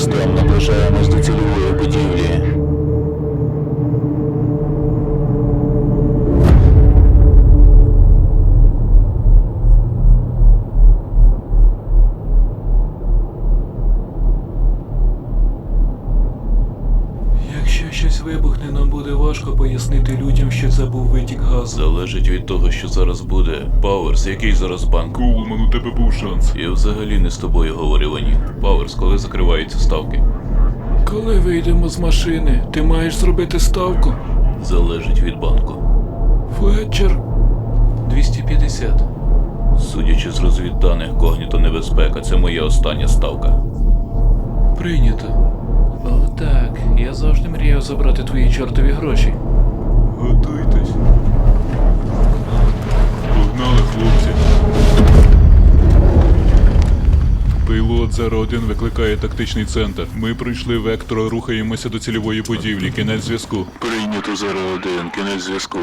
Постом наближаємось до цільової будівлі. Важко пояснити людям, що це був витік газу. Залежить від того, що зараз буде. Пауерс, який зараз банк? Коулман, у тебе був шанс. Я взагалі не з тобою говорив ані. Пауерс, коли закриваються ставки? Коли вийдемо з машини, ти маєш зробити ставку. Залежить від банку. Фетчер. 250. Судячи з розвідданих, когніто небезпека, це моя остання ставка. Прийнято. Я завжди мріяв забрати твої чортові гроші. Готуйтесь. Погнали, хлопці. Пілот 01 викликає тактичний центр. Ми пройшли вектор, рухаємося до цільової будівлі. Кінець зв'язку. Прийнято 01, кінець зв'язку.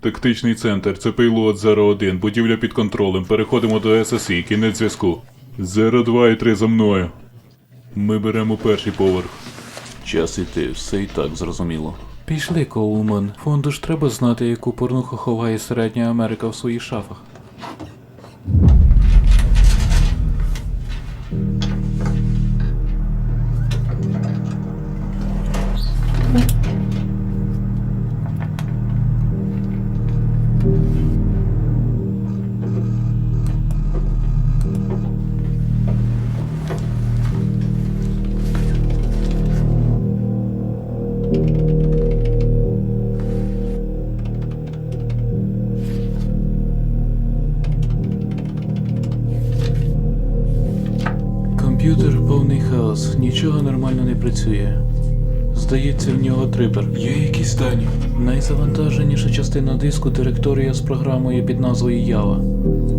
Тактичний центр. Це пілот 01. Будівля під контролем. Переходимо до ССІ. Кінець зв'язку. 02 і 3 за мною. Ми беремо перший поверх. Час іти, все і так зрозуміло. Пішли, Коулман. Фонду ж треба знати, яку порнуху ховає Середня Америка в своїх шафах. Нічого нормально не працює. Здається, в нього трипер. Є якісь дані? Найзавантаженіша частина диску директорія з програмою під назвою Java.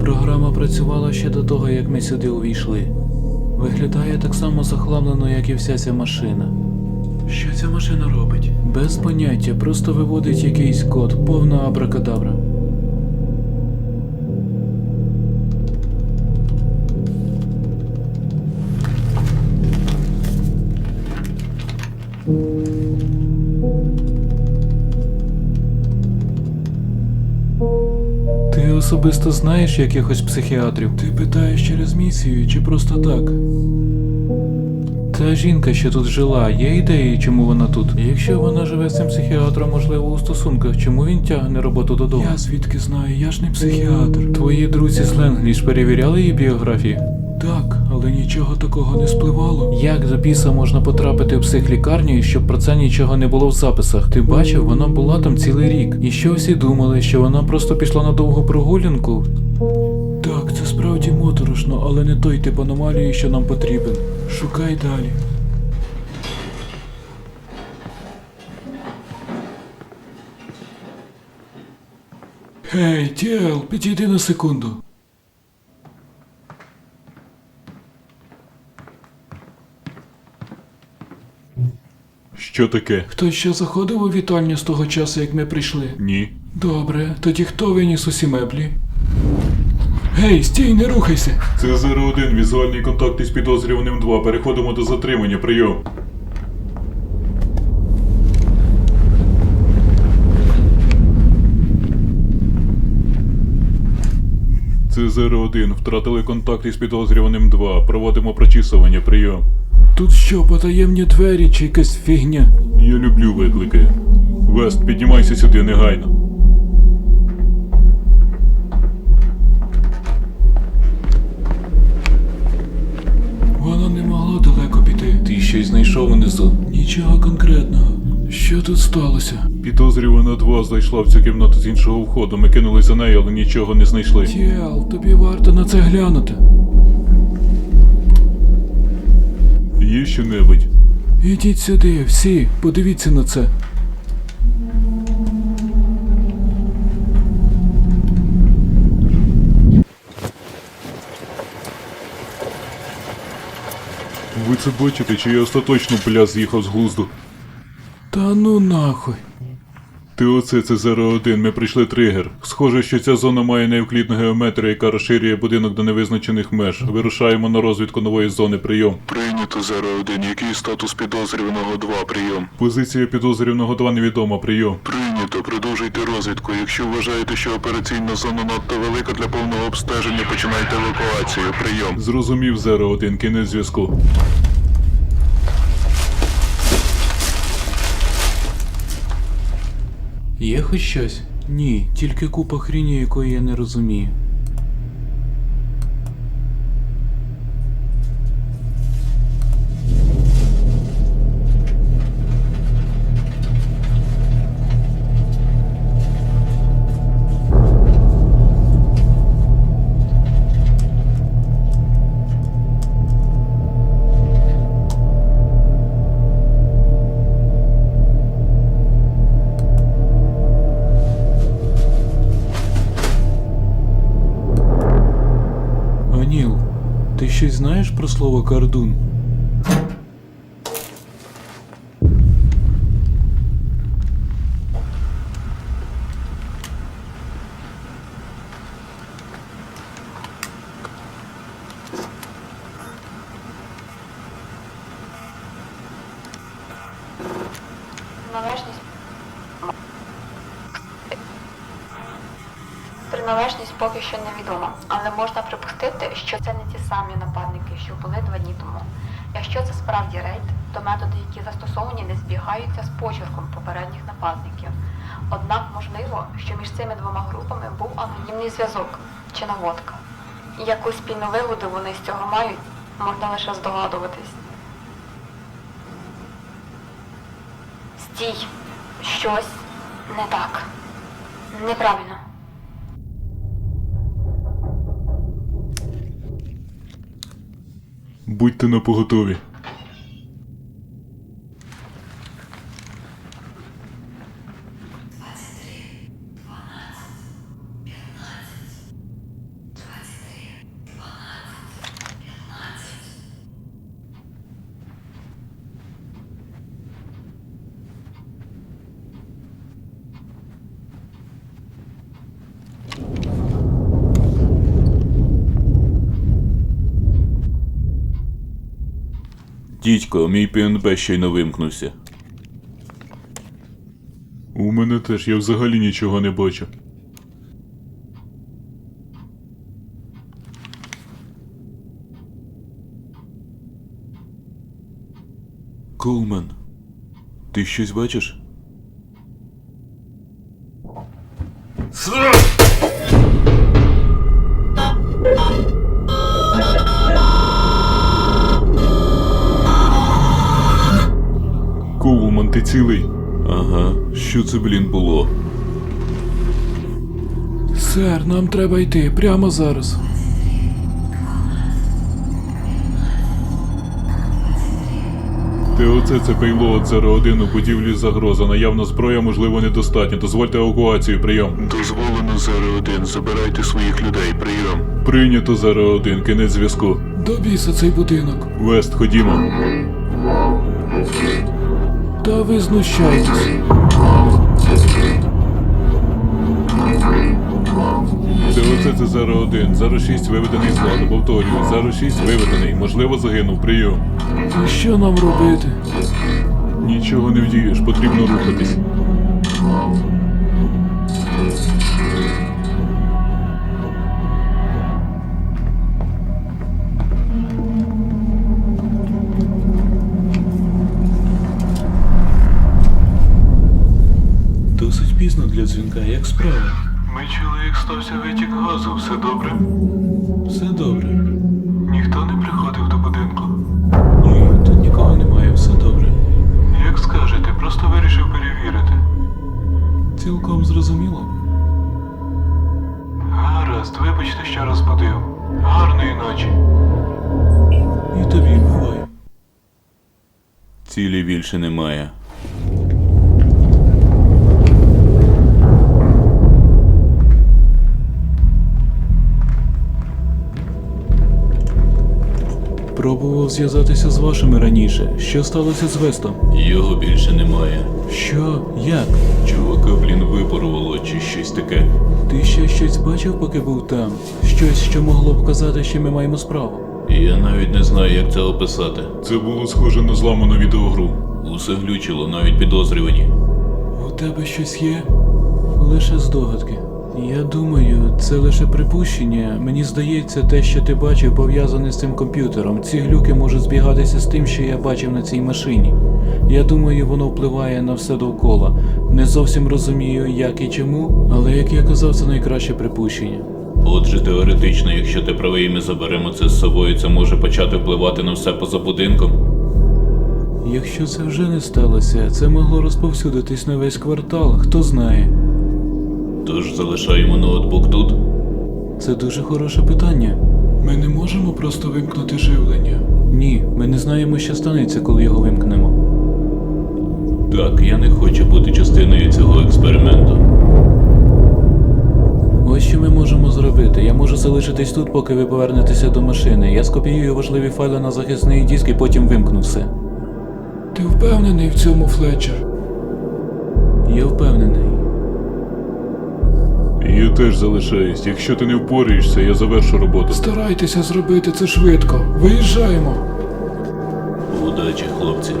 Програма працювала ще до того, як ми сюди увійшли. Виглядає так само захламлено, як і вся ця машина. Що ця машина робить? Без поняття, просто виводить якийсь код, повна абракадабра. Ти особисто знаєш якихось психіатрів? Ти питаєш через місію чи просто так? Та жінка, що тут жила, є ідеї, чому вона тут? Якщо вона живе з цим психіатром, можливо, у стосунках, чому він тягне роботу додому? Я звідки знаю, я ж не психіатр. Твої друзі з Ленгліш перевіряли її біографію? Так, але нічого такого не спливало. Як до біса можна потрапити в психлікарню, і щоб про це нічого не було в записах? Ти бачив, вона була там цілий рік. І що всі думали, що вона просто пішла на довгу прогулянку? Так, це справді моторошно, але не той тип аномалії, що нам потрібен. Шукай далі. Гей, Тіел, підійди на секунду. Що таке? Хтось ще заходив у вітальню з того часу, як ми прийшли? Ні. Добре, тоді хто виніс усі меблі? Гей, стій, не рухайся! Це 01, візуальний контакт із підозрюваним 2. Переходимо до затримання. Прийом. Це 01. Втратили контакт із підозрюваним 2. Проводимо прочісування. Прийом. Тут що, потаємні двері чи якась фігня? Я люблю виклики. Вест, піднімайся сюди негайно. Вона не могла далеко піти. Ти щось знайшов унизу? Нічого конкретного. Що тут сталося? Підозрювана 2 зайшла в цю кімнату з іншого входу. Ми кинули за нею, але нічого не знайшли. Тіел, тобі варто на це глянути. Є що-небудь? Ідіть сюди, всі, подивіться на це. Ви це бачите, чи я остаточно бля з'їхав з глузду? Та ну нахуй. Ти оце це 01, ми прийшли тригер. Схоже, що ця зона має неевклідну геометрію, яка розширює будинок до невизначених меж. Вирушаємо на розвідку нової зони. Прийом. Прийнято 01. Який статус підозрюваного 2? Прийом. Позиція підозрюваного 2 невідома. Прийом. Прийнято. Продовжуйте розвідку. Якщо вважаєте, що операційна зона надто велика для повного обстеження, починайте евакуацію. Прийом. Зрозумів 01, кінець зв'язку. Є хоч щось? Ні, тільки купа хріні, якої я не розумію. Ти щось знаєш про слово кардун? Приналежність. Приналежність поки що невідома, але можна припустити, що це не ті самі нападники, що були два дні тому. Якщо це справді рейд, то методи, які застосовані, не збігаються з почерком попередніх нападників. Однак можливо, що між цими двома групами був анонімний зв'язок чи наводка. І яку спільну вигоду вони з цього мають, можна лише здогадуватись. Стій, щось не так. Неправильно. Будьте на Дідько, мій ПНБ ще й не вимкнувся. У мене теж я взагалі нічого не бачу. Коумен, ти щось бачиш? Цілий? Ага, що це, блін, було? Сер, нам треба йти прямо зараз. Ти оце це пейлот 01 у будівлі загроза. Наявна зброя, можливо, недостатньо. Дозвольте евакуацію, прийом. Дозволено 01, забирайте своїх людей, прийом. Прийнято 01, кінець зв'язку. До біса цей будинок. Вест, ходімо. Та ви знущаєтесь. Це один, це 01. 06 виведений з ладу. Повторюю, 06 виведений. Можливо, загинув. Прийом. Що нам робити? Нічого не вдієш, потрібно рухатись. Дзвінка, як справа? Ми чули, як стався витік газу, все добре? Все добре. Ніхто не приходив до будинку. Ні, тут нікого немає, все добре. Як скажете, просто вирішив перевірити. Цілком зрозуміло. Гаразд, вибачте, що розбудив. Гарної ночі. І тобі бувай. Цілі більше немає. Пробував зв'язатися з вашими раніше. Що сталося з Вестом? Його більше немає. Що? Як? Чувака, блін, випарувало чи щось таке. Ти ще щось бачив, поки був там? Щось, що могло б казати, що ми маємо справу. Я навіть не знаю, як це описати. Це було схоже на зламану відеогру. Усе глючило, навіть підозрювані. У тебе щось є? Лише здогадки. Я думаю, це лише припущення. Мені здається, те, що ти бачив, пов'язане з цим комп'ютером. Ці глюки можуть збігатися з тим, що я бачив на цій машині. Я думаю, воно впливає на все довкола. Не зовсім розумію, як і чому, але як я казав, це найкраще припущення. Отже, теоретично, якщо ти правий і ми заберемо це з собою, це може почати впливати на все поза будинком. Якщо це вже не сталося, це могло розповсюдитись на весь квартал, хто знає. Тож залишаємо ноутбук тут. Це дуже хороше питання. Ми не можемо просто вимкнути живлення. Ні, ми не знаємо, що станеться, коли його вимкнемо. Так, я не хочу бути частиною цього експерименту. Ось що ми можемо зробити. Я можу залишитись тут, поки ви повернетеся до машини. Я скопіюю важливі файли на захисний диск і потім вимкну все. Ти впевнений в цьому, Флетчер? Я впевнений. Я теж залишаюсь. Якщо ти не впораєшся, я завершу роботу. Старайтеся зробити це швидко. Виїжджаємо. Удачі, хлопці.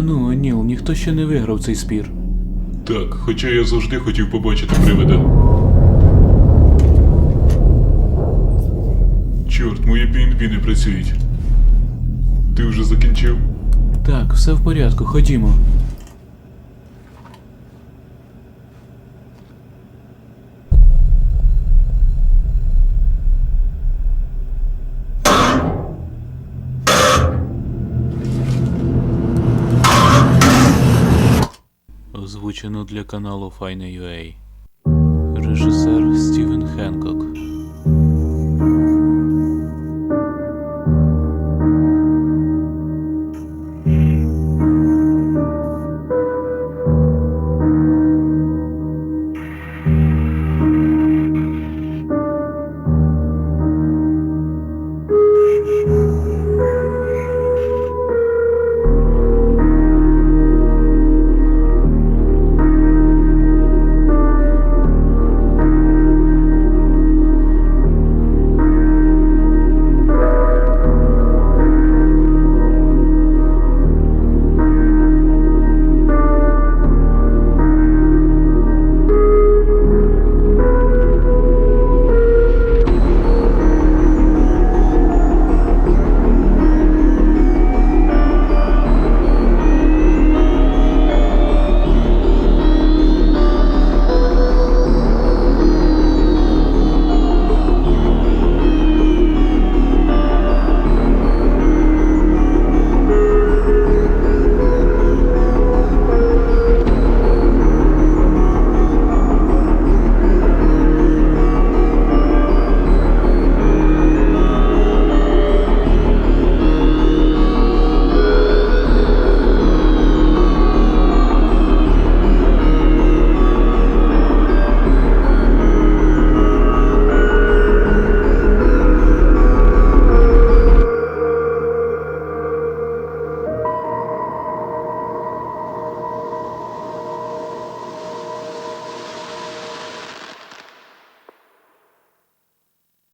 Та ну, Аніл, ніхто ще не виграв цей спір. Так, хоча я завжди хотів побачити привида. Чорт, мої BNB не працюють. Ти вже закінчив? Так, все в порядку, ходімо. Озвучено для каналу Fine.ua Режисер Стівен Хенкок